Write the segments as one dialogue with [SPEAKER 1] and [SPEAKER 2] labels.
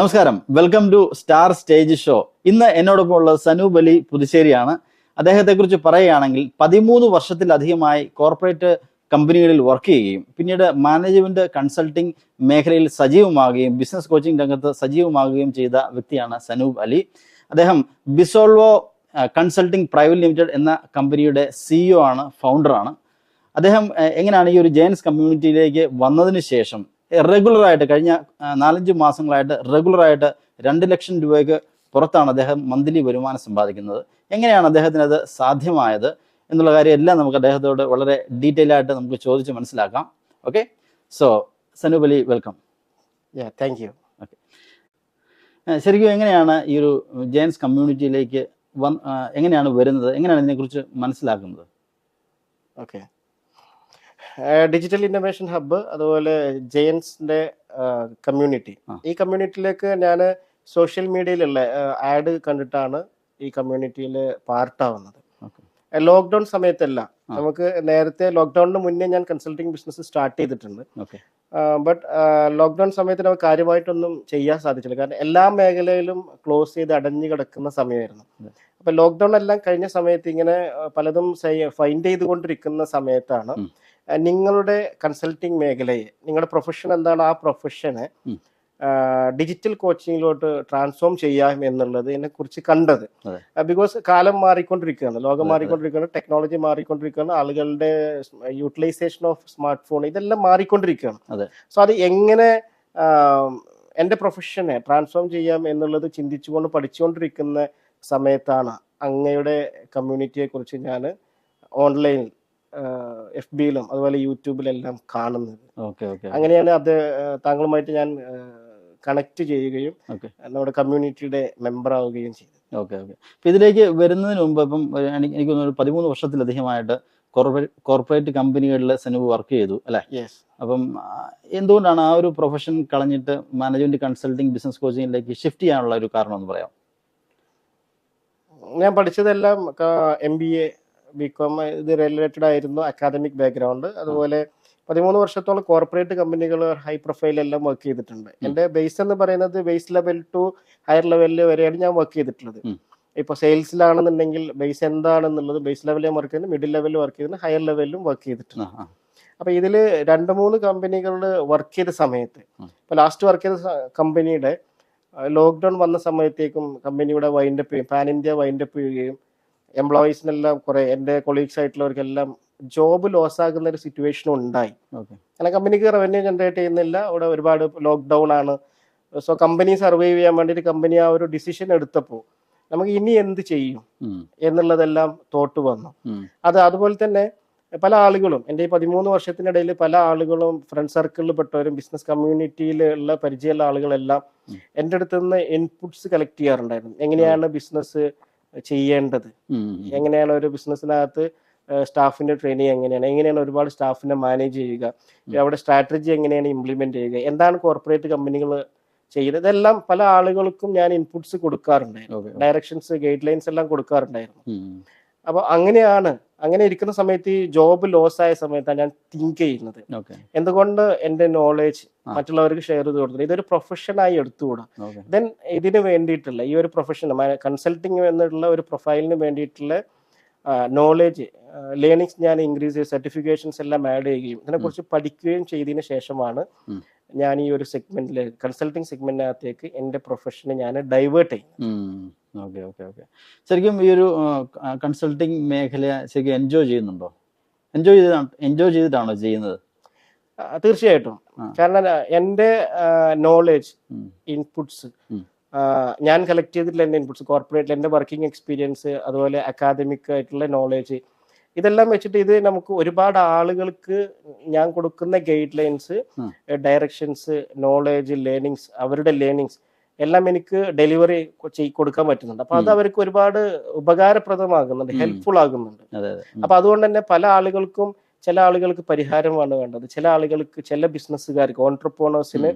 [SPEAKER 1] നമസ്കാരം. Welcome to star stage show ഇന്ന് എന്നോടൊപ്പം ഉള്ളത് സനൂപ് അലി പുതുശ്ശേരിയാണ്. അദ്ദേഹത്തെക്കുറിച്ച് പറയുകയാണെങ്കിൽ പതിമൂന്ന് വർഷത്തിലധികമായി കോർപ്പറേറ്റ് കമ്പനികളിൽ വർക്ക് ചെയ്യുകയും പിന്നീട് മാനേജ്മെന്റ് കൺസൾട്ടിംഗ് മേഖലയിൽ സജീവമാകുകയും ബിസിനസ് കോച്ചിംഗ് രംഗത്ത് സജീവമാകുകയും ചെയ്ത വ്യക്തിയാണ് സനൂപ് അലി അദ്ദേഹം ബിസോൾവോ കൺസൾട്ടിംഗ് പ്രൈവറ്റ് ലിമിറ്റഡ് എന്ന കമ്പനിയുടെ സിഇഒ ആണ് ഫൗണ്ടറാണ് അദ്ദേഹം എങ്ങനെയാണ് ഈ ഒരു ജെയിൻസ് കമ്മ്യൂണിറ്റിയിലേക്ക് വന്നതിന് ശേഷം റെഗുലർ ആയിട്ട് കഴിഞ്ഞ നാലഞ്ച് മാസങ്ങളായിട്ട് റെഗുലറായിട്ട് രണ്ട് ലക്ഷം രൂപയ്ക്ക് പുറത്താണ് അദ്ദേഹം മന്ത്ലി വരുമാനം സമ്പാദിക്കുന്നത്. എങ്ങനെയാണ് അദ്ദേഹത്തിന് അത് സാധ്യമായത് എന്നുള്ള കാര്യം എല്ലാം നമുക്ക് അദ്ദേഹത്തോട് വളരെ ഡീറ്റെയിൽ ആയിട്ട് നമുക്ക് ചോദിച്ച് മനസ്സിലാക്കാം. Okay so Sanoop Ali welcome
[SPEAKER 2] thank you okay
[SPEAKER 1] ശരിക്കും എങ്ങനെയാണ് ഈ ഒരു ജെയിൻസ് കമ്മ്യൂണിറ്റിയിലേക്ക് വന്ന് എങ്ങനെയാണ് വരുന്നത്? എങ്ങനെയാണ് ഇതിനെക്കുറിച്ച് മനസ്സിലാക്കുന്നത്?
[SPEAKER 2] ഓക്കെ ഡിജിറ്റൽ ഇന്നോവേഷൻ ഹബ്ബ് അതുപോലെ ജെയിൻസിന്റെ കമ്മ്യൂണിറ്റി ഈ കമ്മ്യൂണിറ്റിയിലേക്ക് ഞാൻ സോഷ്യൽ മീഡിയയിലുള്ള ആഡ് കണ്ടിട്ടാണ് ഈ കമ്മ്യൂണിറ്റിയിൽ പാർട്ടാവുന്നത്. ലോക്ക്ഡൗൺ സമയത്തല്ല. നമുക്ക് നേരത്തെ ലോക്ക്ഡൌണിന് മുന്നേ ഞാൻ കൺസൾട്ടിങ് ബിസിനസ് സ്റ്റാർട്ട് ചെയ്തിട്ടുണ്ട്. ബട്ട് ലോക്ക്ഡൌൺ സമയത്ത് നമുക്ക് കാര്യമായിട്ടൊന്നും ചെയ്യാൻ സാധിച്ചില്ല. കാരണം എല്ലാ മേഖലയിലും ക്ലോസ് ചെയ്ത് അടഞ്ഞു കിടക്കുന്ന സമയമായിരുന്നു. അപ്പൊ ലോക്ക്ഡൌൺ എല്ലാം കഴിഞ്ഞ സമയത്ത് ഇങ്ങനെ പലതും ഫൈൻഡ് ചെയ്തുകൊണ്ടിരിക്കുന്ന സമയത്താണ് നിങ്ങളുടെ കൺസൾട്ടിങ് മേഖലയെ നിങ്ങളുടെ പ്രൊഫഷൻ എന്താണ്? ആ പ്രൊഫഷനെ ഡിജിറ്റൽ കോച്ചിങ്ങിലോട്ട് ട്രാൻസ്ഫോം ചെയ്യാം എന്നുള്ളത് എന്നെ കുറിച്ച് കണ്ടത്. ബിക്കോസ് കാലം മാറിക്കൊണ്ടിരിക്കുകയാണ് ലോകം മാറിക്കൊണ്ടിരിക്കുകയാണ് ടെക്നോളജി മാറിക്കൊണ്ടിരിക്കുകയാണ് ആളുകളുടെ യൂട്ടിലൈസേഷൻ ഓഫ് സ്മാർട്ട് ഫോൺ ഇതെല്ലാം മാറിക്കൊണ്ടിരിക്കുകയാണ്. സോ അത് എങ്ങനെ എന്റെ പ്രൊഫഷനെ ട്രാൻസ്ഫോം ചെയ്യാം എന്നുള്ളത് ചിന്തിച്ചുകൊണ്ട് പഠിച്ചുകൊണ്ടിരിക്കുന്ന സമയത്താണ് അങ്ങയുടെ കമ്മ്യൂണിറ്റിയെ കുറിച്ച് ഞാൻ ഓൺലൈനിൽ എഫ് ബിയിലും അതുപോലെ യൂട്യൂബിലെല്ലാം കാണുന്നത്. അങ്ങനെയാണ് അത് താങ്കളുമായിട്ട് ഞാൻ കണക്ട് ചെയ്യുകയും നമ്മുടെ കമ്മ്യൂണിറ്റിയുടെ മെമ്പർ ആവുകയും ചെയ്തു.
[SPEAKER 1] Okay okay. അപ്പൊ ഇതിലേക്ക് വരുന്നതിന് മുമ്പ് ഇപ്പം എനിക്ക് ഒരു പതിമൂന്ന് വർഷത്തിലധികമായിട്ട് കോർപ്പറേറ്റ് കോർപ്പറേറ്റ് കമ്പനികളിൽ സെനുവ് വർക്ക് ചെയ്തു അല്ലേ? അപ്പം എന്തുകൊണ്ടാണ് ആ ഒരു പ്രൊഫഷൻ കളഞ്ഞിട്ട് മാനേജ്മെന്റ് കൺസൾട്ടിങ് ബിസിനസ് കോച്ചിങ്ങിലേക്ക് ഷിഫ്റ്റ് ചെയ്യാനുള്ള ഒരു കാരണം എന്ന് പറയാം
[SPEAKER 2] ഞാൻ പഠിച്ചതെല്ലാം M B A B com ഇത് റിലേറ്റഡ് ആയിരുന്നു അക്കാദമിക് ബാക്ക്ഗ്രൗണ്ട് അതുപോലെ പതിമൂന്ന് വർഷത്തോളം കോർപ്പറേറ്റ് കമ്പനികൾ ഹൈ പ്രൊഫൈൽ എല്ലാം വർക്ക് ചെയ്തിട്ടുണ്ട്. എന്റെ ബേസ് എന്ന് പറയുന്നത് ബേസ് ലെവൽ ടു ഹയർ ലെവലിൽ വരെയാണ് ഞാൻ വർക്ക് ചെയ്തിട്ടുള്ളത്.
[SPEAKER 1] ഇപ്പൊ
[SPEAKER 2] ഇപ്പോൾ സെയിൽസിലാണെന്നുണ്ടെങ്കിൽ ബേസ് എന്താണെന്നുള്ളത് ബേസ് ലെവലിൽ വർക്ക് ചെയ്യുന്നത് മിഡിൽ ലെവലിൽ വർക്ക് ചെയ്തിട്ടുണ്ട് ഹയർ ലെവലിലും വർക്ക് ചെയ്തിട്ടുണ്ട്. അപ്പൊ ഇതിൽ രണ്ട് മൂന്ന് കമ്പനികളിൽ വർക്ക് ചെയ്ത സമയത്ത്. ഇപ്പൊ ലാസ്റ്റ് വർക്ക് ചെയ്ത കമ്പനിയുടെ ലോക്ക്ഡൌൺ വന്ന സമയത്തേക്കും കമ്പനിയുടെ വൈൻഡപ്പ് ചെയ്യും പാൻ ഇന്ത്യ വൈൻഡപ്പ് ചെയ്യുകയും എംപ്ലോയീസിനെല്ലാം കുറെ എന്റെ കൊളീഗ്സ് ആയിട്ടുള്ളവർക്കെല്ലാം ജോബ് ലോസ് ആകുന്ന ഒരു സിറ്റുവേഷൻ ഉണ്ടായി. കാരണം കമ്പനിക്ക് റവന്യൂ ജനറേറ്റ് ചെയ്യുന്നില്ല. അവിടെ ഒരുപാട് ലോക്ക്ഡൗൺ ആണ്. സോ കമ്പനി സർവൈവ് ചെയ്യാൻ വേണ്ടിയിട്ട് കമ്പനി ആ ഒരു ഡിസിഷൻ എടുത്തപ്പോൾ നമുക്ക് ഇനി എന്ത് ചെയ്യും? എന്നുള്ളതെല്ലാം തോട്ട് വന്നു. അത് അതുപോലെ തന്നെ പല ആളുകളും എന്റെ ഈ പതിമൂന്ന് വർഷത്തിനിടയിൽ പല ആളുകളും ഫ്രണ്ട് സർക്കിളിൽ പെട്ടവരും ബിസിനസ് കമ്മ്യൂണിറ്റിയിലുള്ള പരിചയമുള്ള ആളുകളെല്ലാം. എന്റെ അടുത്ത് നിന്ന് ഇൻപുട്സ് കളക്ട് ചെയ്യാറുണ്ടായിരുന്നു. എങ്ങനെയാണ് ബിസിനസ് ചെയ്യേണ്ടത്. എങ്ങനെയാണ് ഒരു ബിസിനസ്സിനകത്ത് സ്റ്റാഫിന്റെ ട്രെയിനിങ് എങ്ങനെയാണ് എങ്ങനെയാണ് ഒരുപാട് സ്റ്റാഫിനെ മാനേജ് ചെയ്യുക അവിടെ സ്ട്രാറ്റജി എങ്ങനെയാണ് ഇംപ്ലിമെന്റ് ചെയ്യുക എന്താണ് കോർപ്പറേറ്റ് കമ്പനികൾ ചെയ്യുന്നത് ഇതെല്ലാം പല ആളുകൾക്കും ഞാൻ ഇൻപുട്സ് കൊടുക്കാറുണ്ടായിരുന്നു. ഡയറക്ഷൻസ് ഗൈഡ് ലൈൻസ് എല്ലാം കൊടുക്കാറുണ്ടായിരുന്നു.
[SPEAKER 1] ഉം,
[SPEAKER 2] അപ്പൊ അങ്ങനെയാണ് അങ്ങനെ ഇരിക്കുന്ന സമയത്ത് ഈ ജോബ് ലോസ് ആയ സമയത്താണ് ഞാൻ തിങ്ക് ചെയ്യുന്നത്. എന്തുകൊണ്ട് എന്റെ നോളേജ് മറ്റുള്ളവർക്ക് ഷെയർ ചെയ്ത് കൊടുക്കുന്നത് ഇതൊരു പ്രൊഫഷനായി എടുത്തുകൂടാ. ദെൻ ഇതിന് വേണ്ടിയിട്ടുള്ള ഈ ഒരു പ്രൊഫഷൻ കൺസൾട്ടിങ് എന്നുള്ള ഒരു പ്രൊഫൈലിന് വേണ്ടിയിട്ടുള്ള നോളേജ് ലേണിങ്സ് ഞാൻ ഇൻക്രീസ് ചെയ്ത് സർട്ടിഫിക്കേഷൻസ് എല്ലാം ആഡ് ചെയ്യുകയും ഇതിനെക്കുറിച്ച് പഠിക്കുകയും ചെയ്തതിന് ശേഷമാണ്. ഞാൻ ഈ ഒരു സെഗ്മെന്റിൽ കൺസൾട്ടിങ് സെഗ്മെന്റിനകത്തേക്ക് എന്റെ പ്രൊഫഷനെ ഞാൻ ഡൈവേർട്ട് ചെയ്യും.
[SPEAKER 1] Okay okay okay. ശരിക്കും ഈ ഒരു കൺസൾട്ടിങ് മേഖല ശരിക്കും എൻജോയ് ചെയ്യുന്നുണ്ടോ? എൻജോയ് ചെയ്താണ് എൻജോയ് ചെയ്തിട്ടാണോ ചെയ്യുന്നത്?
[SPEAKER 2] തീർച്ചയായിട്ടും. കാരണം എന്റെ എന്റെ നോളേജ് ഇൻപുട്സ് ഞാൻ കളക്ട് ചെയ്തിട്ടുള്ള എന്റെ ഇൻപുട്സ് കോർപ്പറേറ്റിൽ എന്റെ വർക്കിംഗ് എക്സ്പീരിയൻസ് അതുപോലെ അക്കാദമിക് ആയിട്ടുള്ള നോളേജ് ഇതെല്ലാം വെച്ചിട്ട് ഇത് നമുക്ക് ഒരുപാട് ആളുകൾക്ക് ഞാൻ കൊടുക്കുന്ന guidelines directions knowledge learnings അവരുടെ ലേണിങ്സ് എല്ലാം എനിക്ക് ഡെലിവറി കൊടുക്കാൻ പറ്റുന്നുണ്ട്. അപ്പൊ അത് അവർക്ക് ഒരുപാട് ഉപകാരപ്രദമാകുന്നുണ്ട് ഹെൽപ്ഫുൾ ആകുന്നുണ്ട്. അപ്പൊ അതുകൊണ്ട് തന്നെ പല ആളുകൾക്കും ചില ആളുകൾക്ക് പരിഹാരമാണ് വേണ്ടത്. ചില ആളുകൾക്ക് ചില ബിസിനസ്സുകാർക്ക് ഓൺട്രപ്രോണേഴ്സിന്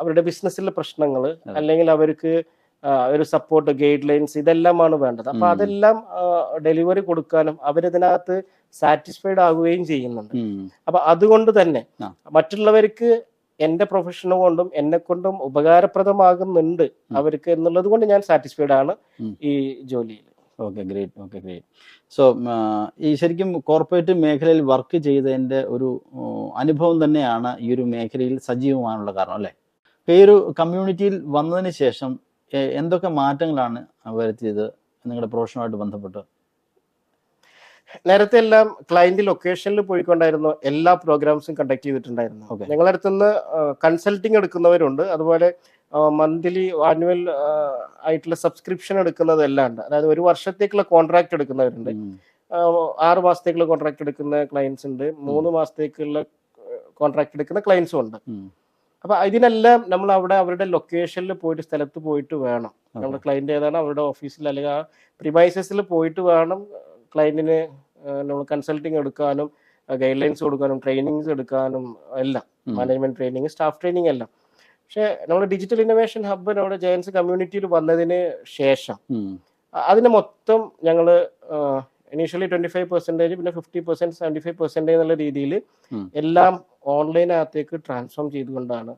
[SPEAKER 2] അവരുടെ ബിസിനസ്സിലെ പ്രശ്നങ്ങൾ അല്ലെങ്കിൽ അവർക്ക് ഒരു സപ്പോർട്ട് ഗൈഡ് ലൈൻസ് ഇതെല്ലാമാണ് വേണ്ടത്. അപ്പൊ അതെല്ലാം ഡെലിവറി കൊടുക്കാനും അവരിതിനകത്ത് സാറ്റിസ്ഫൈഡ് ആകുകയും ചെയ്യുന്നുണ്ട്. അപ്പൊ അതുകൊണ്ട് തന്നെ മറ്റുള്ളവർക്ക് എന്റെ പ്രൊഫഷനെ കൊണ്ടും എന്നെ കൊണ്ടും ഉപകാരപ്രദമാകുന്നുണ്ട് അവർക്ക് എന്നുള്ളത് കൊണ്ട് ഞാൻ സാറ്റിസ്ഫൈഡ് ആണ് ഈ ജോലിയിൽ.
[SPEAKER 1] Okay great okay great so ഈ ശരിക്കും കോർപ്പറേറ്റ് മേഖലയിൽ വർക്ക് ചെയ്തതിന്റെ ഒരു അനുഭവം തന്നെയാണ് ഈ ഒരു മേഖലയിൽ സജീവമാനുള്ള കാരണം അല്ലേ? ഈ ഒരു കമ്മ്യൂണിറ്റിയിൽ വന്നതിന് ശേഷം എന്തൊക്കെ മാറ്റങ്ങളാണ് വരുത്തിയത് നിങ്ങളുടെ പ്രൊഫഷനുമായിട്ട് ബന്ധപ്പെട്ട്?
[SPEAKER 2] നേരത്തെ എല്ലാം ക്ലയന്റ് ലൊക്കേഷനിൽ പോയിക്കൊണ്ടായിരുന്നു എല്ലാ പ്രോഗ്രാംസും കണ്ടക്ട് ചെയ്തിട്ടുണ്ടായിരുന്നു. ഞങ്ങളുടെ അടുത്തുനിന്ന് കൺസൾട്ടിങ് എടുക്കുന്നവരുണ്ട്. അതുപോലെ മന്ത്ലി ആനുവൽ ആയിട്ടുള്ള സബ്സ്ക്രിപ്ഷൻ എടുക്കുന്നതെല്ലാം ഉണ്ട്. അതായത് ഒരു വർഷത്തേക്കുള്ള കോൺട്രാക്ട് എടുക്കുന്നവരുണ്ട്. ആറ് മാസത്തേക്കുള്ള കോൺട്രാക്ട് എടുക്കുന്ന ക്ലയൻസ് ഉണ്ട്. മൂന്ന് മാസത്തേക്കുള്ള കോൺട്രാക്ട് എടുക്കുന്ന ക്ലയൻസും ഉണ്ട്. അപ്പൊ ഇതിനെല്ലാം നമ്മൾ അവിടെ അവരുടെ ലൊക്കേഷനിൽ പോയിട്ട് സ്ഥലത്ത് പോയിട്ട് വേണം. നമ്മുടെ ക്ലയന്റ് ഏതാണ് അവരുടെ ഓഫീസിൽ അല്ലെങ്കിൽ ആ പ്രിമൈസസിൽ പോയിട്ട് വേണം ക്ലയന്റിന് നമ്മൾ കൺസൾട്ടിങ് എടുക്കാനും ഗൈഡ് ലൈൻസ് കൊടുക്കാനും ട്രെയിനിങ്സ് എടുക്കാനും എല്ലാം. മാനേജ്മെന്റ് ട്രെയിനിങ് സ്റ്റാഫ് ട്രെയിനിങ് എല്ലാം. പക്ഷെ നമ്മുടെ ഡിജിറ്റൽ ഇന്നോവേഷൻ ഹബ്ബ് നമ്മുടെ ജയൻസ് കമ്മ്യൂണിറ്റിയിൽ വന്നതിന് ശേഷം അതിനെ മൊത്തം ഞങ്ങൾ ഇനീഷ്യലി ട്വന്റി ഫൈവ് പെർസെന്റേജ് പിന്നെ fifty percent seventy five percentage എന്നുള്ള രീതിയിൽ എല്ലാം ഓൺലൈനകത്തേക്ക് ട്രാൻസ്ഫോം ചെയ്തുകൊണ്ടാണ്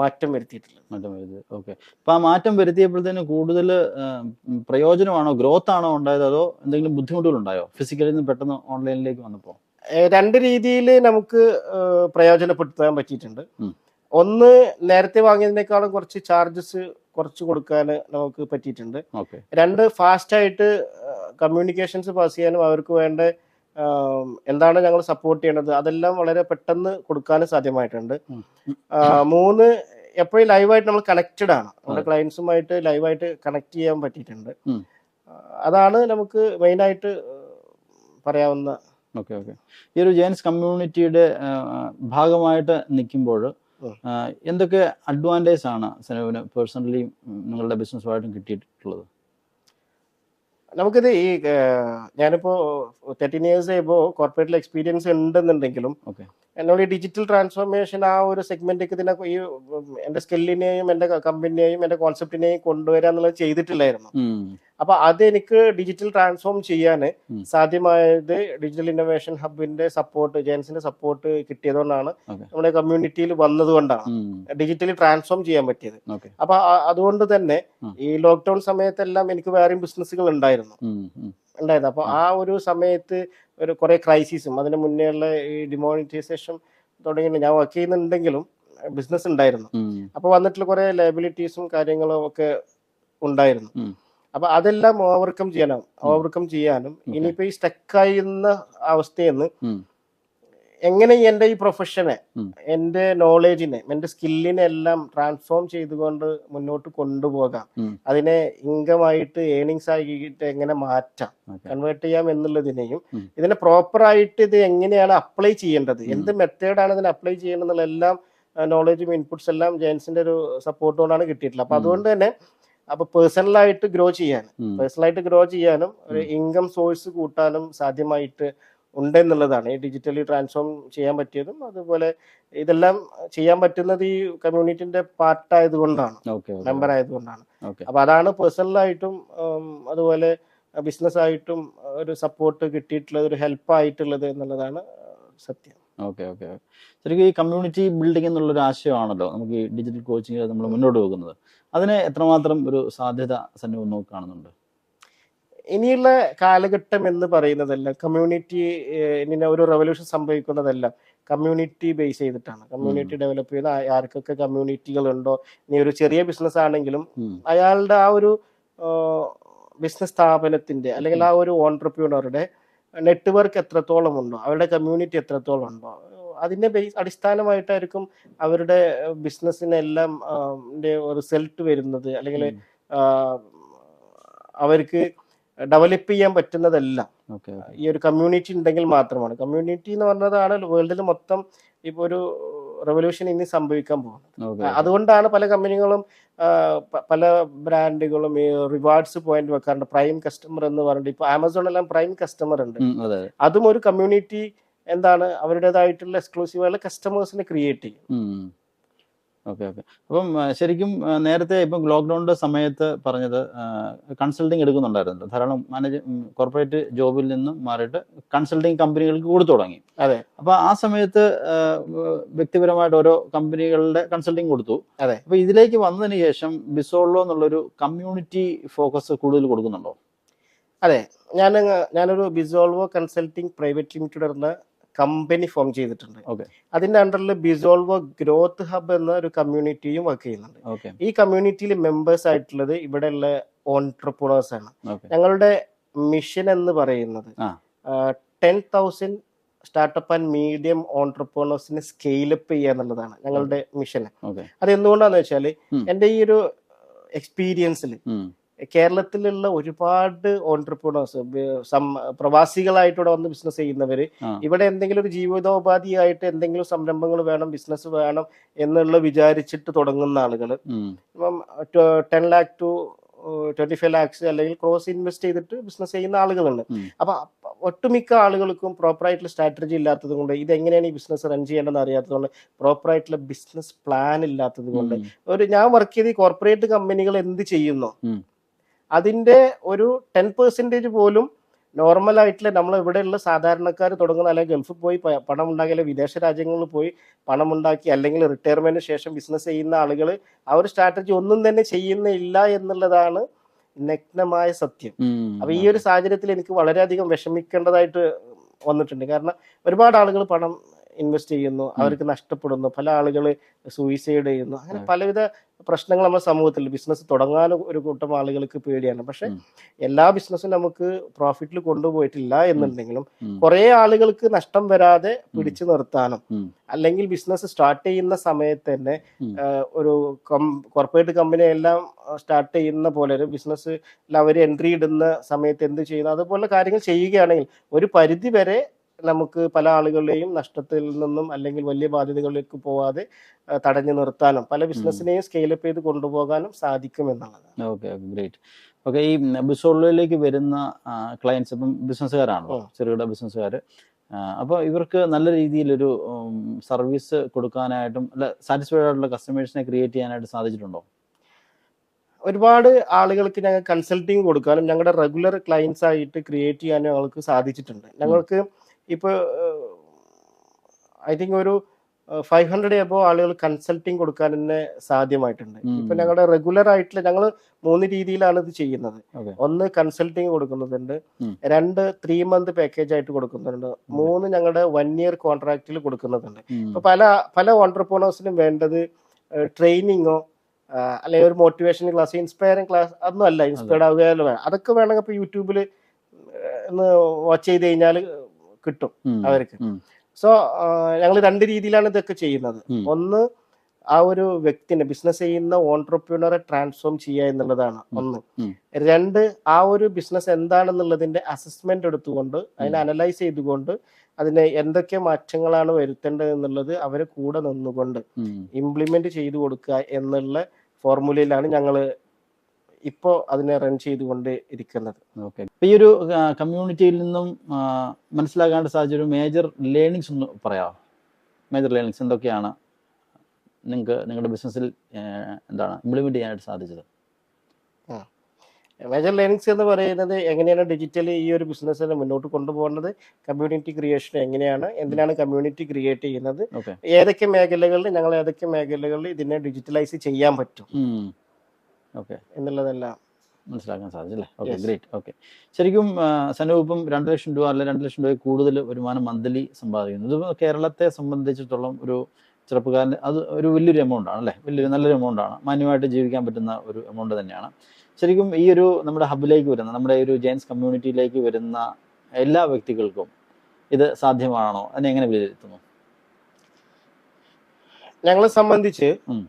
[SPEAKER 2] മാറ്റം വരുത്തിയിട്ടുള്ളത്.
[SPEAKER 1] മാറ്റം വരുത്തി ഓക്കെ അപ്പൊ ആ മാറ്റം വരുത്തിയപ്പോഴത്തേന് കൂടുതൽ പ്രയോജനമാണോ ഗ്രോത്ത് ആണോ ഉണ്ടായത്? അതോ എന്തെങ്കിലും ബുദ്ധിമുട്ടുകൾ ഉണ്ടായോ? ഫിസിക്കലിൽ നിന്ന് പെട്ടെന്ന് ഓൺലൈനിലേക്ക് വന്നപ്പോൾ
[SPEAKER 2] രണ്ട് രീതിയിൽ നമുക്ക് പ്രയോജനപ്പെടുത്താൻ പറ്റിയിട്ടുണ്ട്. ഒന്ന് നേരത്തെ വാങ്ങിയതിനേക്കാളും കുറച്ച് ചാർജസ് കുറച്ച് കൊടുക്കാൻ നമുക്ക് പറ്റിയിട്ടുണ്ട്. രണ്ട് ഫാസ്റ്റ് ആയിട്ട് കമ്മ്യൂണിക്കേഷൻസ് പാസ് ചെയ്യാനും അവർക്ക് വേണ്ട എന്താണ് ഞങ്ങൾ സപ്പോർട്ട് ചെയ്യേണ്ടത് അതെല്ലാം വളരെ പെട്ടെന്ന് കൊടുക്കാനും സാധ്യമായിട്ടുണ്ട്. മൂന്ന് എപ്പോഴും ലൈവായിട്ട് നമ്മൾ കണക്റ്റഡ് ആണ്. നമ്മുടെ. ക്ലയൻസുമായിട്ട് ലൈവായിട്ട് കണക്ട് ചെയ്യാൻ പറ്റിയിട്ടുണ്ട്. അതാണ് നമുക്ക് മെയിനായിട്ട് പറയാവുന്ന.
[SPEAKER 1] Okay okay. ഈ ഒരു ജെയിൻസ് കമ്മ്യൂണിറ്റിയുടെ ഭാഗമായിട്ട് നിൽക്കുമ്പോൾ എന്തൊക്കെ അഡ്വാന്റേജ് ആണ് സനുവിന് പേഴ്സണലി നിങ്ങളുടെ ബിസിനസ്സുമായിട്ടും കിട്ടിയിട്ടുള്ളത്?
[SPEAKER 2] നമുക്കിത് ഈ ഞാനിപ്പോ തേർട്ടീൻ ഇയേഴ്സ് ആയപ്പോ കോർപ്പറേറ്റിൽ എക്സ്പീരിയൻസ് ഉണ്ടെന്നുണ്ടെങ്കിലും എന്നോട് ഈ ഡിജിറ്റൽ ട്രാൻസ്ഫോർമേഷൻ ആ ഒരു സെഗ്മെന്റിലേക്ക് ഇതിനെ ഈ എന്റെ സ്കില്ലിനെയും എന്റെ കമ്പനിയെയും എന്റെ കോൺസെപ്റ്റിനെയും കൊണ്ടുവരാന്നുള്ളത് ചെയ്തിട്ടില്ലായിരുന്നു. അപ്പൊ അത് എനിക്ക് ഡിജിറ്റൽ ട്രാൻസ്ഫോം ചെയ്യാൻ. സാധ്യമായത് ഡിജിറ്റൽ ഇന്നോവേഷൻ ഹബിന്റെ സപ്പോർട്ട് ജെൻസിന്റെ സപ്പോർട്ട് കിട്ടിയതുകൊണ്ടാണ് നമ്മുടെ കമ്മ്യൂണിറ്റിയിൽ വന്നതുകൊണ്ടാണ് ഡിജിറ്റലി ട്രാൻസ്ഫോം ചെയ്യാൻ പറ്റിയത്. അപ്പൊ അതുകൊണ്ട് തന്നെ ഈ ലോക്ക്ഡൌൺ സമയത്തെല്ലാം എനിക്ക് വേറെയും ബിസിനസ്സുകൾ ഉണ്ടായിരുന്നു. ഉണ്ടായിരുന്നു. അപ്പൊ ആ. ഒരു സമയത്ത് ഒരു കുറെ ക്രൈസിസും അതിന് മുന്നേ ഉള്ള ഈ ഡിമോണിറ്റൈസേഷൻ തുടങ്ങി ഞാൻ വർക്ക് ചെയ്യുന്നുണ്ടെങ്കിലും ബിസിനസ് ഉണ്ടായിരുന്നു. അപ്പൊ വന്നിട്ടുള്ള കുറെ ലയബിലിറ്റീസും കാര്യങ്ങളും ഒക്കെ ഉണ്ടായിരുന്നു. അപ്പൊ അതെല്ലാം ഓവർകം ചെയ്യാനും ഓവർകം ചെയ്യാനും ഇനിയിപ്പോ ഈ സ്റ്റക്കായിരുന്ന അവസ്ഥയിൽ നിന്ന് എങ്ങനെ എന്റെ ഈ പ്രൊഫഷനെ. എന്റെ നോളേജിനെ എന്റെ സ്കില്ലിനെ എല്ലാം ട്രാൻസ്ഫോം ചെയ്തുകൊണ്ട് മുന്നോട്ട് കൊണ്ടുപോകാം. അതിനെ ഇൻകമായിട്ട് ഏണിങ്സ് ആയിട്ട് എങ്ങനെ മാറ്റാം. കൺവേർട്ട് ചെയ്യാം എന്നുള്ളതിനെയും ഇതിനെ പ്രോപ്പറായിട്ട് ഇത് എങ്ങനെയാണ് അപ്ലൈ ചെയ്യേണ്ടത്? എന്ത് മെത്തേഡാണ് ഇതിനെ അപ്ലൈ ചെയ്യേണ്ടത് എന്നുള്ള എല്ലാം നോളേജും ഇൻപുട്സ് എല്ലാം ജെയിൻസിന്റെ ഒരു സപ്പോർട്ടോടാണ് കൊണ്ടാണ് കിട്ടിയിട്ടുള്ളത്. അപ്പൊ അതുകൊണ്ട് തന്നെ അപ്പൊ പേഴ്സണലായിട്ട് ഗ്രോ ചെയ്യാൻ. പേഴ്സണലായിട്ട് ഗ്രോ ചെയ്യാനും ഒരു ഇൻകം സോഴ്സ് കൂട്ടാനും സാധ്യമായിട്ട് ഉണ്ട് എന്നുള്ളതാണ് ഈ ഡിജിറ്റലി ട്രാൻസ്ഫോം ചെയ്യാൻ പറ്റിയതും അതുപോലെ ഇതെല്ലാം ചെയ്യാൻ പറ്റുന്നത് ഈ കമ്മ്യൂണിറ്റിന്റെ പാർട്ട് ആയതുകൊണ്ടാണ്
[SPEAKER 1] ഓക്കെ
[SPEAKER 2] മെമ്പർ ആയതുകൊണ്ടാണ് അപ്പൊ അതാണ് പേഴ്സണലായിട്ടും അതുപോലെ ബിസിനസ് ആയിട്ടും ഒരു സപ്പോർട്ട് കിട്ടിയിട്ടുള്ളത് ഒരു ഹെൽപ്പ് ആയിട്ടുള്ളത് എന്നുള്ളതാണ് സത്യം.
[SPEAKER 1] Okay okay. ശരിക്കും ഈ കമ്മ്യൂണിറ്റി ബിൽഡിംഗ് എന്നുള്ളൊരു ആശയമാണല്ലോ നമുക്ക് ഈ ഡിജിറ്റൽ കോച്ചിങ്ങിൽ നമ്മൾ മുന്നോട്ട് പോകുന്നത്. അതിന് എത്രമാത്രം ഒരു സാധ്യത സന്നിധം നോക്കി കാണുന്നുണ്ട്?
[SPEAKER 2] ഇനിയുള്ള കാലഘട്ടം എന്ന് പറയുന്നതല്ല കമ്മ്യൂണിറ്റി ഇനി ഒരു റെവല്യൂഷൻ സംഭവിക്കുന്നതല്ല. കമ്മ്യൂണിറ്റി ബേസ് ചെയ്തിട്ടാണ്. കമ്മ്യൂണിറ്റി ഡെവലപ്പ് ചെയ്ത് ആർക്കൊക്കെ കമ്മ്യൂണിറ്റികൾ ഉണ്ടോ ഇനി ഒരു ചെറിയ ബിസിനസ് ആണെങ്കിലും അയാളുടെ ആ ഒരു ബിസിനസ് സ്ഥാപനത്തിന്റെ അല്ലെങ്കിൽ ആ ഒരു ഓൺട്രപ്യൂണറുടെ നെറ്റ്വർക്ക് എത്രത്തോളം ഉണ്ടോ അവരുടെ കമ്മ്യൂണിറ്റി എത്രത്തോളം ഉണ്ടോ അതിന്റെ ബേസ് അടിസ്ഥാനമായിട്ടായിരിക്കും അവരുടെ ബിസിനസ്സിനെല്ലാം റിസൾട്ട് വരുന്നത്. അല്ലെങ്കിൽ അവർക്ക് ഡെവലപ്പ് ചെയ്യാൻ പറ്റുന്നതെല്ലാം. ഈ ഒരു കമ്മ്യൂണിറ്റി ഉണ്ടെങ്കിൽ മാത്രമാണ്. കമ്മ്യൂണിറ്റി എന്ന് പറഞ്ഞതാണ് വേൾഡിൽ മൊത്തം ഇപ്പോൾ ഒരു റെവല്യൂഷൻ ഇനി സംഭവിക്കാൻ പോകുന്നത്. അതുകൊണ്ടാണ് പല കമ്പനികളും പല ബ്രാൻഡുകളും ഈ റിവാർഡ്സ് പോയിന്റ് വെക്കാറുണ്ട്. പ്രൈം കസ്റ്റമർ എന്ന് പറഞ്ഞിട്ട് ഇപ്പൊ ആമസോൺ എല്ലാം പ്രൈം കസ്റ്റമർ ഉണ്ട്.
[SPEAKER 1] അതെ.
[SPEAKER 2] ഒരു കമ്മ്യൂണിറ്റി എന്താണ് അവരുടേതായിട്ടുള്ള എക്സ്ക്ലൂസീവ് ആയുള്ള കസ്റ്റമേഴ്സിനെ ക്രിയേറ്റ് ചെയ്യും.
[SPEAKER 1] Okay okay. അപ്പം ശരിക്കും നേരത്തെ ഇപ്പം ലോക്ക്ഡൌണിന്റെ സമയത്ത് പറഞ്ഞത് കൺസൾട്ടിങ് എടുക്കുന്നുണ്ടായിരുന്നു ധാരാളം മാനേജ് കോർപ്പറേറ്റ് ജോബിൽ നിന്നും മാറിയിട്ട് കൺസൾട്ടിങ് കമ്പനികൾക്ക് കൊടുത്തു തുടങ്ങി.
[SPEAKER 2] അതെ.
[SPEAKER 1] അപ്പൊ ആ സമയത്ത് വ്യക്തിപരമായിട്ട് ഓരോ കമ്പനികളുടെ കൺസൾട്ടിങ് കൊടുത്തു.
[SPEAKER 2] അതെ.
[SPEAKER 1] അപ്പൊ ഇതിലേക്ക് വന്നതിന് ശേഷം ബിസോളോ എന്നുള്ളൊരു കമ്മ്യൂണിറ്റി ഫോക്കസ് കൂടുതൽ കൊടുക്കുന്നുണ്ടോ?
[SPEAKER 2] അതെ. ഞാൻ ഞാനൊരു ബിസോൾവോ കൺസൾട്ടിങ് പ്രൈവറ്റ് ലിമിറ്റഡ് എന്ന കമ്പനി ഫോം ചെയ്തിട്ടുണ്ട്. അതിന്റെ അണ്ടറിൽ ബിസോൾവോ ഗ്രോത്ത് ഹബ് എന്ന ഒരു കമ്മ്യൂണിറ്റിയും വർക്ക് ചെയ്യുന്നുണ്ട് ഈ കമ്മ്യൂണിറ്റിയിൽ മെമ്പേഴ്സ് ആയിട്ടുള്ളത് ഇവിടെയുള്ള ഓൺട്രപ്രണേഴ്സ് ആണ് ഞങ്ങളുടെ മിഷൻ എന്ന് പറയുന്നത്. Ten thousand startup and medium ഓൺട്രപ്രണേഴ്സിനെ scale up ചെയ്യുക എന്നുള്ളതാണ് ഞങ്ങളുടെ മിഷൻ അത് എന്തുകൊണ്ടാന്ന് വെച്ചാൽ. എന്റെ ഈ ഒരു എക്സ്പീരിയൻസിൽ. കേരളത്തിലുള്ള ഒരുപാട് ഓൺട്രപ്രണേഴ്സ് സം ഇവിടെ വന്ന് ബിസിനസ് ചെയ്യുന്നവര് ഇവിടെ എന്തെങ്കിലും ഒരു ജീവിതോപാധിയായിട്ട് എന്തെങ്കിലും സംരംഭങ്ങൾ വേണം ബിസിനസ് വേണം എന്നുള്ള വിചാരിച്ചിട്ട് തുടങ്ങുന്ന ആളുകൾ. ഇപ്പം ten lakh to twenty five lakhs അല്ലെങ്കിൽ ക്രോസ് ഇൻവെസ്റ്റ് ചെയ്തിട്ട് ബിസിനസ് ചെയ്യുന്ന ആളുകളുണ്ട്. അപ്പൊ ഒട്ടുമിക്ക ആളുകൾക്കും പ്രോപ്പർ ആയിട്ടുള്ള സ്ട്രാറ്റജി ഇല്ലാത്തത് കൊണ്ട് ഇത് എങ്ങനെയാണ് ഈ ബിസിനസ് റൺ ചെയ്യേണ്ടതെന്ന് അറിയാത്തത് കൊണ്ട് പ്രോപ്പർ ആയിട്ടുള്ള ബിസിനസ് പ്ലാൻ ഇല്ലാത്തത് കൊണ്ട് ഒരു ഞാൻ വർക്ക് ചെയ്ത കോർപ്പറേറ്റ് കമ്പനികൾ എന്ത് ചെയ്യുന്നു?
[SPEAKER 1] ഉം.
[SPEAKER 2] അതിന്റെ ഒരു ടെൻ പെർസെന്റേജ് പോലും നോർമൽ ആയിട്ടുള്ള നമ്മൾ ഇവിടെയുള്ള സാധാരണക്കാർ തുടങ്ങുന്ന അല്ലെങ്കിൽ ഗൾഫിൽ പോയി പണം ഉണ്ടാക്കി അല്ലെങ്കിൽ വിദേശ രാജ്യങ്ങളിൽ പോയി പണം ഉണ്ടാക്കി അല്ലെങ്കിൽ റിട്ടയർമെന്റിന് ശേഷം ബിസിനസ് ചെയ്യുന്ന ആളുകൾ ആ ഒരു സ്ട്രാറ്റജി ഒന്നും തന്നെ ചെയ്യുന്നില്ല എന്നുള്ളതാണ് നഗ്നമായ സത്യം. അപ്പൊ ഈ ഒരു സാഹചര്യത്തിൽ എനിക്ക് വളരെയധികം വിഷമിക്കേണ്ടതായിട്ട് വന്നിട്ടുണ്ട് കാരണം ഒരുപാട് ആളുകൾ പണം ഇൻവെസ്റ്റ് ചെയ്യുന്നു അവർക്ക് നഷ്ടപ്പെടുന്നു പല ആളുകൾ സൂയിസൈഡ് ചെയ്യുന്നു. അങ്ങനെ പലവിധ പ്രശ്നങ്ങൾ നമ്മുടെ സമൂഹത്തിൽ ബിസിനസ് തുടങ്ങാൻ ഒരു കൂട്ടം ആളുകൾക്ക് പേടിയാണ്. പക്ഷെ എല്ലാ ബിസിനസ്സും നമുക്ക് പ്രോഫിറ്റിൽ കൊണ്ടുപോയിട്ടില്ല എന്നുണ്ടെങ്കിലും. കുറെ ആളുകൾക്ക് നഷ്ടം വരാതെ പിടിച്ചു നിർത്താനും അല്ലെങ്കിൽ ബിസിനസ് സ്റ്റാർട്ട് ചെയ്യുന്ന സമയത്ത് തന്നെ ഒരു കോർപ്പറേറ്റ് കമ്പനി എല്ലാം സ്റ്റാർട്ട് ചെയ്യുന്ന പോലെ ഒരു ബിസിനസ് അവർ എൻട്രി ഇടുന്ന സമയത്ത് എന്ത് ചെയ്യുന്നു? അതുപോലെ കാര്യങ്ങൾ ചെയ്യുകയാണെങ്കിൽ ഒരു പരിധി വരെ നമുക്ക് പല ആളുകളുടെയും നഷ്ടത്തിൽ നിന്നും അല്ലെങ്കിൽ വലിയ ബാധ്യതകളിലേക്ക് പോവാതെ തടഞ്ഞു നിർത്താനും പല ബിസിനസ്സിനെയും സ്കെയിലപ്പ് ചെയ്ത് കൊണ്ടുപോകാനും സാധിക്കും എന്നുള്ളതാണ്.
[SPEAKER 1] ഓക്കെ ഓക്കെ ഗ്രേറ്റ് ഓക്കെ ഈ ബിസോളിലേക്ക് വരുന്ന ക്ലയൻസ് ഇപ്പം ബിസിനസ്സുകാരാണല്ലോ. ചെറുകിട ബിസിനസ്സുകാർ അപ്പോൾ ഇവർക്ക് നല്ല രീതിയിലൊരു സർവീസ് കൊടുക്കാനായിട്ടും അല്ല സാറ്റിസ്ഫൈഡ് ആയിട്ടുള്ള കസ്റ്റമേഴ്സിനെ ക്രിയേറ്റ് ചെയ്യാനായിട്ട് സാധിച്ചിട്ടുണ്ടോ?
[SPEAKER 2] ഒരുപാട് ആളുകൾക്ക് ഞങ്ങൾ കൺസൾട്ടിങ് കൊടുക്കാനും ഞങ്ങളുടെ റെഗുലർ ക്ലയൻസ് ആയിട്ട് ക്രിയേറ്റ് ചെയ്യാനും ഞങ്ങൾക്ക് സാധിച്ചിട്ടുണ്ട്. ഞങ്ങൾക്ക് ഇപ്പോൾ ഐ തിങ്ക് ഒരു ഫൈവ് ഹൺഡ്രഡ് എബോ ആളുകൾ കൺസൾട്ടിങ് കൊടുക്കാൻ തന്നെ സാധ്യമായിട്ടുണ്ട്. ഇപ്പൊ ഞങ്ങളുടെ റെഗുലർ ആയിട്ട് ഞങ്ങൾ മൂന്ന് രീതിയിലാണ് ഇത് ചെയ്യുന്നത്. ഒന്ന് കൺസൾട്ടിങ് കൊടുക്കുന്നുണ്ട് രണ്ട് ത്രീ മന്ത് പാക്കേജ് ആയിട്ട് കൊടുക്കുന്നുണ്ട് മൂന്ന് ഞങ്ങളുടെ വൺ ഇയർ കോൺട്രാക്റ്റിൽ കൊടുക്കുന്നുണ്ട്. ഇപ്പൊ പല പല ഓണ്ടർപ്രണേഴ്സിനും വേണ്ടത് ട്രെയിനിങ്ങോ അല്ലെങ്കിൽ ഒരു മോട്ടിവേഷൻ ക്ലാസ് ഇൻസ്പയറിംഗ് ക്ലാസ് അതൊന്നും അല്ല ഇൻസ്പയർഡ് ആവുകയല്ലോ അതൊക്കെ വേണമെങ്കിൽ ഇപ്പൊ യൂട്യൂബിൽ വാച്ച് ചെയ്ത് കഴിഞ്ഞാൽ കിട്ടും അവർക്ക്. സോ ഞങ്ങൾ രണ്ട് രീതിയിലാണ് ഇതൊക്കെ ചെയ്യുന്നത്. ഒന്ന് ആ ഒരു വ്യക്തിനെ ബിസിനസ് ചെയ്യുന്ന ഓൺട്രപ്രീനറെ ട്രാൻസ്ഫോം ചെയ്യുക എന്നുള്ളതാണ് ഒന്ന്. രണ്ട് ആ ഒരു ബിസിനസ് എന്താണെന്നുള്ളതിന്റെ അസസ്മെന്റ് എടുത്തുകൊണ്ട് അതിനെ അനലൈസ് ചെയ്തുകൊണ്ട് അതിന് എന്തൊക്കെ മാറ്റങ്ങളാണ് വരുത്തേണ്ടത് എന്നുള്ളത് അവരെ കൂടെ നിന്നുകൊണ്ട് ഇംപ്ലിമെന്റ് ചെയ്തു കൊടുക്കുക എന്നുള്ള ഫോർമുലയിലാണ് ഞങ്ങൾ ഇപ്പോൾ അതിനെ റൺ ചെയ്തുകൊണ്ട് ഇരിക്കുന്നത്.
[SPEAKER 1] ഓക്കെ ഈ ഒരു കമ്മ്യൂണിറ്റിയിൽ നിന്നും മനസ്സിലാകേണ്ട സാഹചര്യം മേജർ ലേണിങ്സ് ഒന്ന് പറയാമോ? മേജർ ലേണിങ്സ് എന്തൊക്കെയാണ്? നിങ്ങൾക്ക് നിങ്ങളുടെ ബിസിനസ്സിൽ എന്താണ് ഇംപ്ലിമെന്റ് ചെയ്യാനായിട്ട് സാധിച്ചത്?
[SPEAKER 2] മേജർ ലേണിങ്സ് എന്ന് പറയുന്നത് എങ്ങനെയാണ് ഡിജിറ്റലി ഈ ഒരു ബിസിനസ്സിനെ മുന്നോട്ട് കൊണ്ടുപോകുന്നത് കമ്മ്യൂണിറ്റി ക്രിയേഷൻ എങ്ങനെയാണ് എന്തിനാണ് കമ്മ്യൂണിറ്റി ക്രിയേറ്റ് ചെയ്യുന്നത് ഏതൊക്കെ മേഖലകളിൽ ഞങ്ങൾ ഏതൊക്കെ മേഖലകളിൽ ഇതിനെ ഡിജിറ്റലൈസ് ചെയ്യാൻ പറ്റും?
[SPEAKER 1] ഓക്കെ
[SPEAKER 2] എന്നുള്ളതെല്ലാം.
[SPEAKER 1] മനസ്സിലാക്കാൻ സാധിച്ചല്ലേ? ഓക്കെ ഗ്രേറ്റ് ഓക്കെ ശരിക്കും സനൂപം ഇപ്പം രണ്ട് ലക്ഷം രൂപ അല്ലെ രണ്ട് ലക്ഷം രൂപ കൂടുതൽ വരുമാനം മന്ത്ലി സമ്പാദിക്കുന്നു. ഇത് കേരളത്തെ സംബന്ധിച്ചിടത്തോളം ഒരു ചെറുപ്പക്കാരൻ അത് ഒരു വലിയൊരു എമൗണ്ട് ആണ് അല്ലേ? വലിയൊരു നല്ലൊരു എമൗണ്ട് ആണ്. മാന്യമായിട്ട് ജീവിക്കാൻ പറ്റുന്ന ഒരു എമൗണ്ട് തന്നെയാണ്. ശരിക്കും ഈ ഒരു നമ്മുടെ ഹബിലേക്ക് വരുന്ന നമ്മുടെ ഒരു ജെയിൻസ് കമ്മ്യൂണിറ്റിയിലേക്ക് വരുന്ന എല്ലാ വ്യക്തികൾക്കും ഇത് സാധ്യമാണോ? അതിനെ എങ്ങനെ വിലയിരുത്തുന്നു?
[SPEAKER 2] ഞങ്ങളെ സംബന്ധിച്ച്
[SPEAKER 1] ഉം.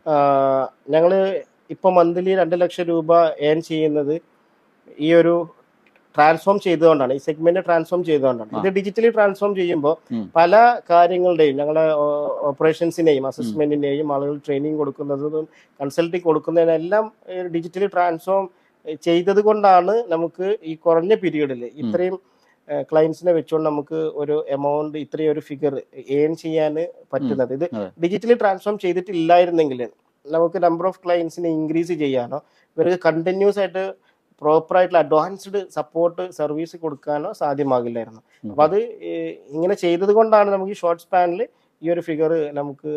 [SPEAKER 2] ഇപ്പൊ മന്ത്ലി രണ്ട് ലക്ഷം രൂപ ഏൺ ചെയ്യുന്നത് ഈ ഒരു ട്രാൻസ്ഫോം ചെയ്തുകൊണ്ടാണ്. ഈ സെഗ്മെന്റ് ട്രാൻസ്ഫോം ചെയ്തുകൊണ്ടാണ്. ഇത് ഡിജിറ്റലി ട്രാൻസ്ഫോം ചെയ്യുമ്പോൾ പല കാര്യങ്ങളുടെയും ഞങ്ങളെ ഓപ്പറേഷൻസിനെയും അസസ്മെന്റിനെയും ആളുകൾ ട്രെയിനിങ് കൊടുക്കുന്നതും കൺസൾട്ടിങ് കൊടുക്കുന്നതിനെല്ലാം ഡിജിറ്റലി ട്രാൻസ്ഫോം ചെയ്തത് കൊണ്ടാണ് നമുക്ക് ഈ കുറഞ്ഞ പീരീഡിൽ ഇത്രയും ക്ലയൻസിനെ വെച്ചുകൊണ്ട് നമുക്ക് ഒരു എമൗണ്ട് ഇത്രയും ഒരു ഫിഗർ ഏൺ ചെയ്യാൻ പറ്റുന്നത്. ഇത് ഡിജിറ്റലി ട്രാൻസ്ഫോം ചെയ്തിട്ടില്ലായിരുന്നെങ്കിൽ നമുക്ക് നമ്പർ ഓഫ് ക്ലയൻസിനെ ഇൻക്രീസ് ചെയ്യാനോ ഇവർക്ക് കണ്ടിന്യൂസ് ആയിട്ട് പ്രോപ്പർ ആയിട്ടുള്ള അഡ്വാൻസ്ഡ് സപ്പോർട്ട് സർവീസ് കൊടുക്കാനോ സാധ്യമാകില്ലായിരുന്നു. അപ്പൊ അത് ഇങ്ങനെ ചെയ്തത് കൊണ്ടാണ് നമുക്ക് ഈ ഷോർട്ട് സ്പാനിൽ ഈ ഒരു ഫിഗർ നമുക്ക്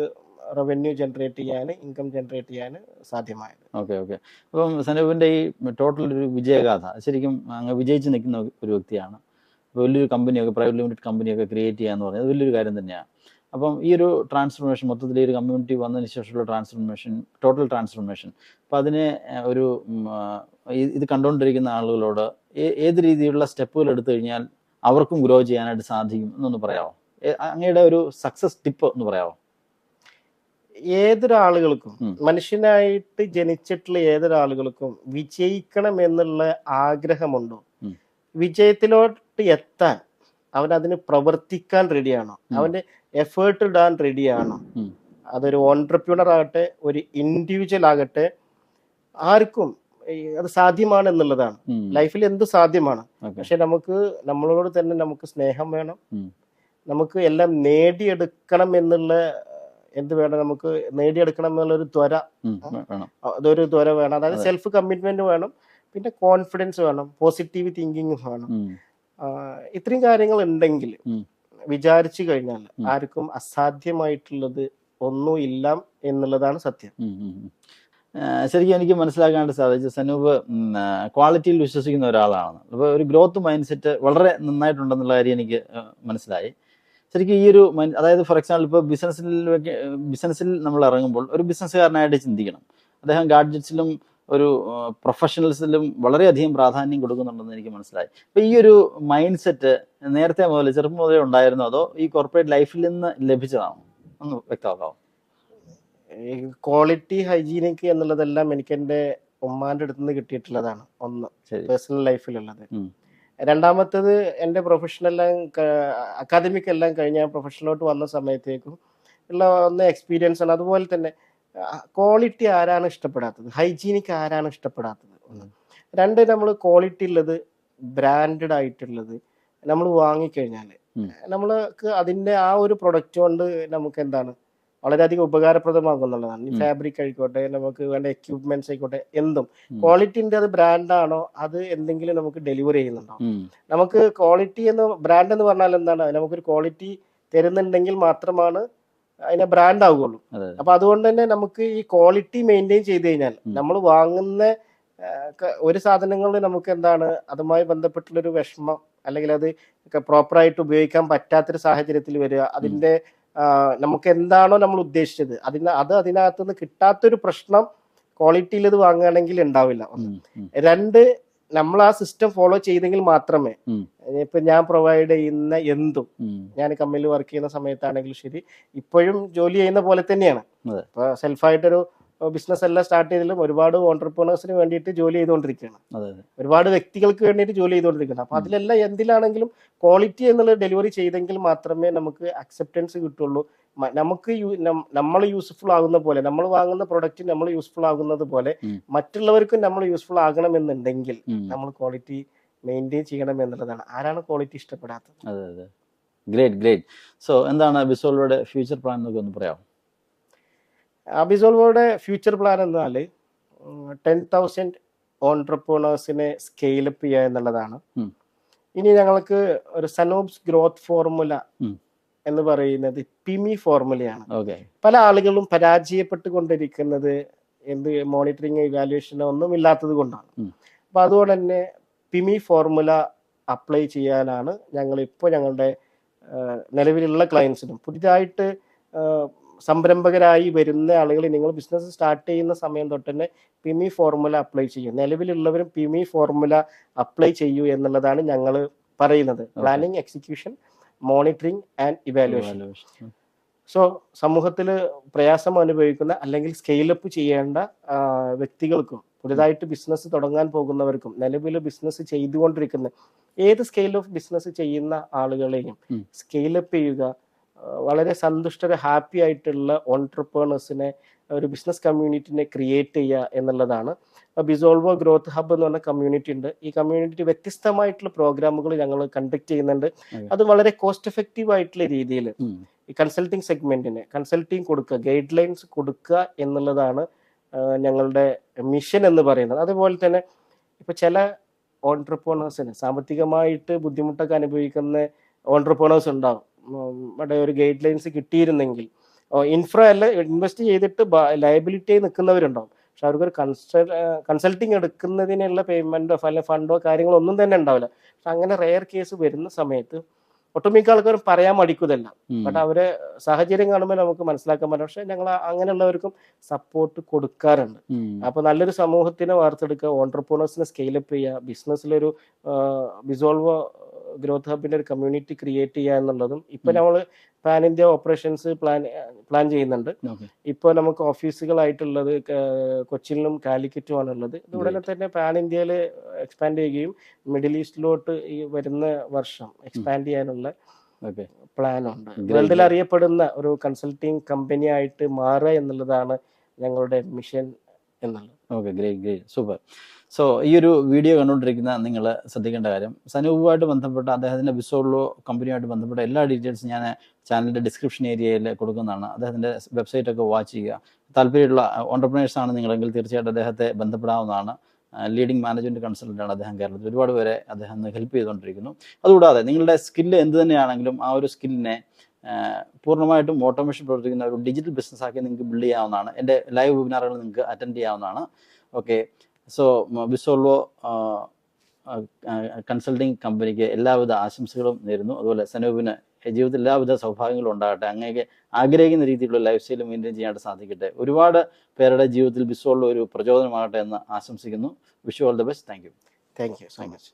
[SPEAKER 2] റവന്യൂ ജനറേറ്റ് ചെയ്യാൻ ഇൻകം ജനറേറ്റ് ചെയ്യാൻ സാധ്യമായത്.
[SPEAKER 1] Okay okay. അപ്പം സനൂപിന്റെ ഈ ടോട്ടൽ ഒരു വിജയഗാഥ ശരിക്കും അങ്ങ് വിജയിച്ച് നിൽക്കുന്ന ഒരു വ്യക്തിയാണ്. വലിയൊരു കമ്പനിയൊക്കെ പ്രൈവറ്റ് ലിമിറ്റഡ് കമ്പനിയൊക്കെ ക്രിയേറ്റ് ചെയ്യുക എന്ന് പറഞ്ഞത് വലിയൊരു കാര്യം തന്നെയാണ്. അപ്പം ഈ ഒരു ട്രാൻസ്ഫോർമേഷൻ മൊത്തത്തിൽ ഈ ഒരു കമ്മ്യൂണിറ്റി വന്നതിന് ശേഷമുള്ള ട്രാൻസ്ഫോർമേഷൻ ടോട്ടൽ ട്രാൻസ്ഫോർമേഷൻ അപ്പം അതിനെ ഒരു ഇത് കണ്ടുകൊണ്ടിരിക്കുന്ന ആളുകളോട് ഏത് രീതിയിലുള്ള സ്റ്റെപ്പുകൾ എടുത്തു കഴിഞ്ഞാൽ അവർക്കും ഗ്രോ ചെയ്യാനായിട്ട് സാധിക്കും എന്നൊന്ന് പറയാമോ അങ്ങയുടെ ഒരു സക്സസ് ടിപ്പ് എന്ന് പറയാമോ
[SPEAKER 2] ഏതൊരാളുകൾക്കും. മനുഷ്യനായിട്ട് ജനിച്ചിട്ടുള്ള ഏതൊരാളുകൾക്കും വിജയിക്കണം എന്നുള്ള ആഗ്രഹമുണ്ടോ. വിജയത്തിലോട്ട് എത്താൻ അവൻ അതിന് പ്രവർത്തിക്കാൻ റെഡിയാണോ. അവന്റെ എഫേർട്ട് ഇടാൻ റെഡിയാണോ. അതൊരു ഓൺട്രപ്യൂണർ ആകട്ടെ ഒരു ഇൻഡിവിജ്വൽ ആകട്ടെ ആർക്കും അത് സാധ്യമാണ് എന്നുള്ളതാണ്. ലൈഫിൽ എന്ത് സാധ്യമാണ്? പക്ഷെ നമുക്ക് നമ്മളോട് തന്നെ നമുക്ക് സ്നേഹം വേണം. നമുക്ക് എല്ലാം നേടിയെടുക്കണം എന്നുള്ള എന്ത് വേണം നമുക്ക് നേടിയെടുക്കണം എന്നുള്ള ഒരു ത്വര
[SPEAKER 1] വേണം.
[SPEAKER 2] അതൊരു ത്വര വേണം. അതായത് സെൽഫ് കമ്മിറ്റ്മെന്റ് വേണം. പിന്നെ കോൺഫിഡൻസ് വേണം. പോസിറ്റീവ് തിങ്കിങ് വേണം. ഇത്രയും കാര്യങ്ങൾ ഉണ്ടെങ്കിൽ വിചാരിച്ചു കഴിഞ്ഞാൽ ആർക്കും അസാധ്യമായിട്ടുള്ളത് ഒന്നും ഇല്ല എന്നുള്ളതാണ് സത്യം.
[SPEAKER 1] ശരിക്കും എനിക്ക് മനസ്സിലാക്കാണ്ട് സാധിച്ചു. സനൂപ് ക്വാളിറ്റിയിൽ വിശ്വസിക്കുന്ന ഒരാളാണ് അപ്പോൾ ഒരു ഗ്രോത്ത് മൈൻഡ് സെറ്റ് വളരെ നന്നായിട്ടുണ്ടെന്നുള്ള കാര്യം എനിക്ക് മനസ്സിലായി. ശരിക്കും ഈ ഒരു അതായത് ഫോർ എക്സാമ്പിൾ ഇപ്പോൾ ബിസിനസ്സിൽ ബിസിനസ്സിൽ നമ്മൾ ഇറങ്ങുമ്പോൾ ഒരു ബിസിനസ്സുകാരനായിട്ട് ചിന്തിക്കണം. അദ്ദേഹം ഗാഡ്ജറ്റ്സിലും ഒരു പ്രൊഫഷണൽസിലും വളരെയധികം പ്രാധാന്യം കൊടുക്കുന്നുണ്ടെന്ന് എനിക്ക് മനസ്സിലായി. അപ്പോൾ ഈ ഒരു മൈൻഡ് സെറ്റ് നേരത്തെ മുതൽ ചെറുപ്പം മുതലേ ഉണ്ടായിരുന്നു? അതോ ഈ കോർപ്പറേറ്റ് ലൈഫിൽ നിന്ന് ലഭിച്ചതാണോ? ഒന്ന് വ്യക്തമാക്കാമോ
[SPEAKER 2] ക്വാളിറ്റി ഹൈജീനിക് എന്നുള്ളതെല്ലാം എനിക്ക് എന്റെ ഉമ്മാന്റെ അടുത്ത് നിന്ന് കിട്ടിയിട്ടുള്ളതാണ്. ഒന്ന് പേഴ്സണൽ ലൈഫിലുള്ളത്. രണ്ടാമത്തത് എന്റെ എല്ലാം അക്കാദമിക് എല്ലാം കഴിഞ്ഞ പ്രൊഫഷണലോട്ട് പ്രൊഫഷനിലോട്ട് വന്ന സമയത്തേക്കും ഉള്ള ഒന്ന് എക്സ്പീരിയൻസ് ആണ്. അതുപോലെ തന്നെ ക്വാളിറ്റി ആരാണ് ഇഷ്ടപ്പെടാത്തത്? ഹൈജീനിക് ആരാണ് ഇഷ്ടപ്പെടാത്തത്? ഒന്ന്. രണ്ട് നമ്മൾ ക്വാളിറ്റി ഉള്ളത് ബ്രാൻഡഡ് ആയിട്ടുള്ളത് നമ്മൾ വാങ്ങിക്കഴിഞ്ഞാൽ. നമ്മൾക്ക് അതിന്റെ ആ ഒരു പ്രൊഡക്റ്റ് കൊണ്ട് നമുക്ക് എന്താണ്? വളരെയധികം ഉപകാരപ്രദമാകുന്നുള്ളതാണ് ഈ ഫാബ്രിക് ആയിക്കോട്ടെ നമുക്ക് വേണ്ട എക്യുപ്മെന്റ്സ് ആയിക്കോട്ടെ എന്തും. ക്വാളിറ്റിന്റെ അത് ബ്രാൻഡാണോ അത് എന്തെങ്കിലും നമുക്ക് ഡെലിവറി ചെയ്യുന്നുണ്ടോ? നമുക്ക് ക്വാളിറ്റി എന്ന് ബ്രാൻഡ് എന്ന് പറഞ്ഞാൽ എന്താണ്? നമുക്കൊരു ക്വാളിറ്റി തരുന്നുണ്ടെങ്കിൽ മാത്രമാണ് അതിനെ ബ്രാൻഡ് ആവുകയുള്ളൂ. അപ്പൊ അതുകൊണ്ട് തന്നെ നമുക്ക് ഈ ക്വാളിറ്റി മെയിന്റെയിൻ ചെയ്ത് കഴിഞ്ഞാൽ നമ്മൾ വാങ്ങുന്ന ഒരു സാധനങ്ങളിൽ നമുക്ക് എന്താണ് അതുമായി ബന്ധപ്പെട്ടുള്ളൊരു വിഷമം അല്ലെങ്കിൽ അത് പ്രോപ്പറായിട്ട് ഉപയോഗിക്കാൻ പറ്റാത്തൊരു സാഹചര്യത്തിൽ വരിക അതിന്റെ നമുക്ക് എന്താണോ നമ്മൾ ഉദ്ദേശിച്ചത് അതിന് അത് അതിനകത്ത് നിന്ന് കിട്ടാത്തൊരു പ്രശ്നം ക്വാളിറ്റിയിൽ ഇത് വാങ്ങുകയാണെങ്കിൽ ഉണ്ടാവില്ല. രണ്ട് നമ്മൾ ആ സിസ്റ്റം ഫോളോ ചെയ്തെങ്കിൽ മാത്രമേ ഇപ്പൊ ഞാൻ പ്രൊവൈഡ് ചെയ്യുന്ന എന്തും ഞാൻ കമ്പനിയിൽ വർക്ക് ചെയ്യുന്ന സമയത്താണെങ്കിലും ശരി ഇപ്പോഴും ജോലി ചെയ്യുന്ന പോലെ തന്നെയാണ്. ഇപ്പൊ സെൽഫായിട്ടൊരു ബിസിനസ് എല്ലാം സ്റ്റാർട്ട് ചെയ്തതിലും ഒരുപാട് ഓണ്ടർപ്രണേഴ്സിന് വേണ്ടിയിട്ട് ജോലി ചെയ്തുകൊണ്ടിരിക്കുകയാണ്. ഒരുപാട് വ്യക്തികൾക്ക് വേണ്ടിയിട്ട് ജോലി ചെയ്തുകൊണ്ടിരിക്കുകയാണ്. അപ്പൊ. അതിലെല്ലാം എന്തിലാണെങ്കിലും ക്വാളിറ്റി എന്നുള്ള ഡെലിവറി ചെയ്തെങ്കിൽ മാത്രമേ നമുക്ക് അക്സെപ്റ്റൻസ് കിട്ടുള്ളൂ. നമുക്ക് നമ്മൾ യൂസ്ഫുൾ ആകുന്ന പോലെ നമ്മൾ വാങ്ങുന്ന പ്രൊഡക്റ്റ് നമ്മൾ യൂസ്ഫുൾ ആകുന്നത് പോലെ മറ്റുള്ളവർക്കും നമ്മൾ യൂസ്ഫുൾ ആകണം
[SPEAKER 1] എന്നുണ്ടെങ്കിൽ
[SPEAKER 2] നമ്മൾ ക്വാളിറ്റി മെയിന്റെയിൻ ചെയ്യണം എന്നുള്ളതാണ് ആരാണ് ക്വാളിറ്റി ഇഷ്ടപ്പെടാത്തത്?
[SPEAKER 1] ഗ്രേറ്റ് ഗ്രേറ്റ് സോ എന്താണ് ബിസോളുടെ ഫ്യൂച്ചർ പ്ലാൻ എന്നൊക്കെ ഒന്ന് പറയാം
[SPEAKER 2] അബിസോൾവോയുടെ ഫ്യൂച്ചർ പ്ലാൻ എന്നാൽ ടെൻ തൗസൻഡ് ഓൺട്രപ്രണേഴ്സിനെ സ്കെയിലപ്പ് ചെയ്യുക എന്നുള്ളതാണ്. ഇനി ഞങ്ങൾക്ക് ഒരു സനോബ്സ് ഗ്രോത്ത് ഫോർമുല എന്ന് പറയുന്നത് പിമി ഫോർമുലയാണ് പല ആളുകളും പരാജയപ്പെട്ടു പരാജയപ്പെട്ടുകൊണ്ടിരിക്കുന്നത് എന്ത് മോണിറ്ററിങ് ഇവാലുവേഷനോ ഒന്നും ഇല്ലാത്തത് കൊണ്ടാണ്. അപ്പൊ അതുകൊണ്ട് തന്നെ പിമി ഫോർമുല അപ്ലൈ ചെയ്യാനാണ് ഞങ്ങൾ ഇപ്പോൾ ഞങ്ങളുടെ നിലവിലുള്ള ക്ലയൻസിനും പുതിയതായിട്ട് സംരംഭകരായി വരുന്ന ആളുകൾ നിങ്ങൾ ബിസിനസ് സ്റ്റാർട്ട് ചെയ്യുന്ന സമയം തൊട്ട് തന്നെ പിമി ഫോർമുല അപ്ലൈ ചെയ്യും. നിലവിലുള്ളവരും പിമി ഫോർമുല അപ്ലൈ ചെയ്യൂ എന്നുള്ളതാണ് ഞങ്ങൾ പറയുന്നത്. Planning execution monitoring and evaluation so സമൂഹത്തിൽ പ്രയാസം അനുഭവിക്കുന്ന അല്ലെങ്കിൽ സ്കെയിലപ്പ് ചെയ്യേണ്ട വ്യക്തികൾക്കും പുതുതായിട്ട് ബിസിനസ് തുടങ്ങാൻ പോകുന്നവർക്കും നിലവിൽ ബിസിനസ് ചെയ്തുകൊണ്ടിരിക്കുന്ന ഏത് സ്കെയിൽ ഓഫ് ബിസിനസ് ചെയ്യുന്ന ആളുകളെയും. സ്കെയിലപ്പ് ചെയ്യുക വളരെ സന്തുഷ്ടര ഹാപ്പി ആയിട്ടുള്ള ഓൺട്രപ്രണേഴ്സിനെ ഒരു ബിസിനസ് കമ്മ്യൂണിറ്റിനെ ക്രിയേറ്റ് ചെയ്യുക എന്നുള്ളതാണ്. ബിസോൾവോ ഗ്രോത്ത് ഹബ്ബ് എന്ന് പറഞ്ഞ കമ്മ്യൂണിറ്റി ഉണ്ട്. ഈ കമ്മ്യൂണിറ്റി വ്യത്യസ്തമായിട്ടുള്ള പ്രോഗ്രാമുകൾ ഞങ്ങൾ കണ്ടക്ട് ചെയ്യുന്നുണ്ട്. അത്. വളരെ കോസ്റ്റ് എഫക്റ്റീവ് ആയിട്ടുള്ള രീതിയിൽ ഈ കൺസൾട്ടിങ് സെഗ്മെന്റിന് കൺസൾട്ടിങ് കൊടുക്കുക ഗൈഡ് ലൈൻസ് കൊടുക്കുക എന്നുള്ളതാണ് ഞങ്ങളുടെ മിഷൻ എന്ന് പറയുന്നത്. അതുപോലെ തന്നെ ഇപ്പൊ ചില ഓൺട്രപ്രണേഴ്സിന് സാമ്പത്തികമായിട്ട് ബുദ്ധിമുട്ടൊക്കെ അനുഭവിക്കുന്ന ഓൺട്രപ്രണേഴ്സ് ഉണ്ടാവും. ഒരു ഗൈഡ് ലൈൻസ് കിട്ടിയിരുന്നെങ്കിൽ ഇൻഫ്ര അല്ല ഇൻവെസ്റ്റ് ചെയ്തിട്ട് ലയബിലിറ്റി നിൽക്കുന്നവരുണ്ടാവും. പക്ഷെ അവർക്കൊരു കൺസൾ കൺസൾട്ടിങ് എടുക്കുന്നതിനുള്ള പേയ്മെന്റോ അല്ലെ ഫണ്ടോ കാര്യങ്ങളോ ഒന്നും തന്നെ ഉണ്ടാവില്ല. പക്ഷെ അങ്ങനെ റെയർ കേസ് വരുന്ന സമയത്ത് ഒട്ടുമിക്ക ആൾക്കാരും പറയാൻ മടിക്കുന്നതല്ല. ബട്ട് അവരെ സാഹചര്യം കാണുമ്പോൾ നമുക്ക് മനസ്സിലാക്കാൻ പറ്റും. പക്ഷെ ഞങ്ങൾ അങ്ങനെയുള്ളവർക്കും സപ്പോർട്ട് കൊടുക്കാറുണ്ട്. അപ്പൊ നല്ലൊരു സമൂഹത്തിനെ വാർത്തെടുക്കുക ഓൺടർപ്രണേഴ്സിനെ സ്കെയിലപ്പ് ചെയ്യുക ബിസിനസ്സിലൊരു ബിസോൾവോ ഗ്രോത്ത് ഹബിന്റെ ഒരു കമ്മ്യൂണിറ്റി ക്രിയേറ്റ് ചെയ്യുക എന്നുള്ളതും ഇപ്പൊ നമ്മൾ pan India operations plan plan ചെയ്യുന്നുണ്ട്.
[SPEAKER 1] ഇപ്പൊ
[SPEAKER 2] ഇപ്പോൾ നമുക്ക് ഓഫീസുകളായിട്ടുള്ളത് കൊച്ചിയിലും കാലിക്കറ്റുമാണ് ഉള്ളത് ഉടനെ തന്നെ പാൻ ഇന്ത്യയിൽ എക്സ്പാൻഡ് ചെയ്യുകയും മിഡിൽ ഈസ്റ്റിലോട്ട് ഈ വരുന്ന വർഷം എക്സ്പാൻഡ് ചെയ്യാനുള്ള. പ്ലാൻ ഉണ്ട് വേൾഡിൽ അറിയപ്പെടുന്ന ഒരു കൺസൾട്ടിങ് കമ്പനി ആയിട്ട് മാറുക എന്നുള്ളതാണ് ഞങ്ങളുടെ മിഷൻ എന്നുള്ളത്.
[SPEAKER 1] Okay great great super so ഈ ഒരു വീഡിയോ കണ്ടുകൊണ്ടിരിക്കുന്ന നിങ്ങൾ ശ്രദ്ധിക്കേണ്ട കാര്യം സനൂപുമായിട്ട് ബന്ധപ്പെട്ട അദ്ദേഹത്തിന്റെ ബിസോളോ കമ്പനിയുമായിട്ട് ബന്ധപ്പെട്ട എല്ലാ ഡീറ്റെയിൽസും ഞാൻ ചാനലിന്റെ ഡിസ്ക്രിപ്ഷൻ ഏരിയയിൽ കൊടുക്കുന്നതാണ്. അദ്ദേഹത്തിന്റെ വെബ്സൈറ്റൊക്കെ വാച്ച് ചെയ്യുക. താല്പര്യമുള്ള ഓണ്ടർപ്രണേഴ്സ് ആണ് നിങ്ങളെങ്കിൽ തീർച്ചയായിട്ടും അദ്ദേഹത്തെ ബന്ധപ്പെടാവുന്നതാണ്. ലീഡിംഗ് മാനേജ്മെന്റ് കൺസൾട്ടന്റ് ആണ് അദ്ദേഹം കേരളത്തിൽ. ഒരുപാട് പേരെ അദ്ദേഹം ഹെൽപ്പ് ചെയ്തുകൊണ്ടിരിക്കുന്നു. അതുകൂടാതെ നിങ്ങളുടെ സ്കില്ല് എന്ത് തന്നെയാണെങ്കിലും ആ ഒരു സ്കില്ലിനെ പൂർണമായിട്ടും ഓട്ടോമേഷൻ പ്രവർത്തിക്കുന്ന ഒരു ഡിജിറ്റൽ ബിസിനസ് ആക്കി നിങ്ങൾക്ക് ബിൽഡ് ചെയ്യാവുന്നതാണ്. എന്റെ ലൈവ് വെബിനാറുകൾ നിങ്ങൾക്ക് അറ്റൻഡ് ചെയ്യാവുന്നതാണ്. ഓക്കെ സോ ബിസോൾവോ കൺസൾട്ടിങ് കമ്പനിക്ക് എല്ലാവിധ ആശംസകളും നേരുന്നു. അതുപോലെ സനൂപിന് ജീവിതത്തിൽ എല്ലാവിധ സൗഭാഗ്യങ്ങളും ഉണ്ടാകട്ടെ. അങ്ങേക്ക് ആഗ്രഹിക്കുന്ന രീതിയിലുള്ള ലൈഫ് സ്റ്റൈൽ മെയിന്റെയിൻ ചെയ്യാനായിട്ട് സാധിക്കട്ടെ. ഒരുപാട് പേരുടെ ജീവിതത്തിൽ ബിസോളിൽ ഒരു പ്രചോദനമാകട്ടെ എന്ന് ആശംസിക്കുന്നു. Vishu all the best thank you
[SPEAKER 2] thank you so much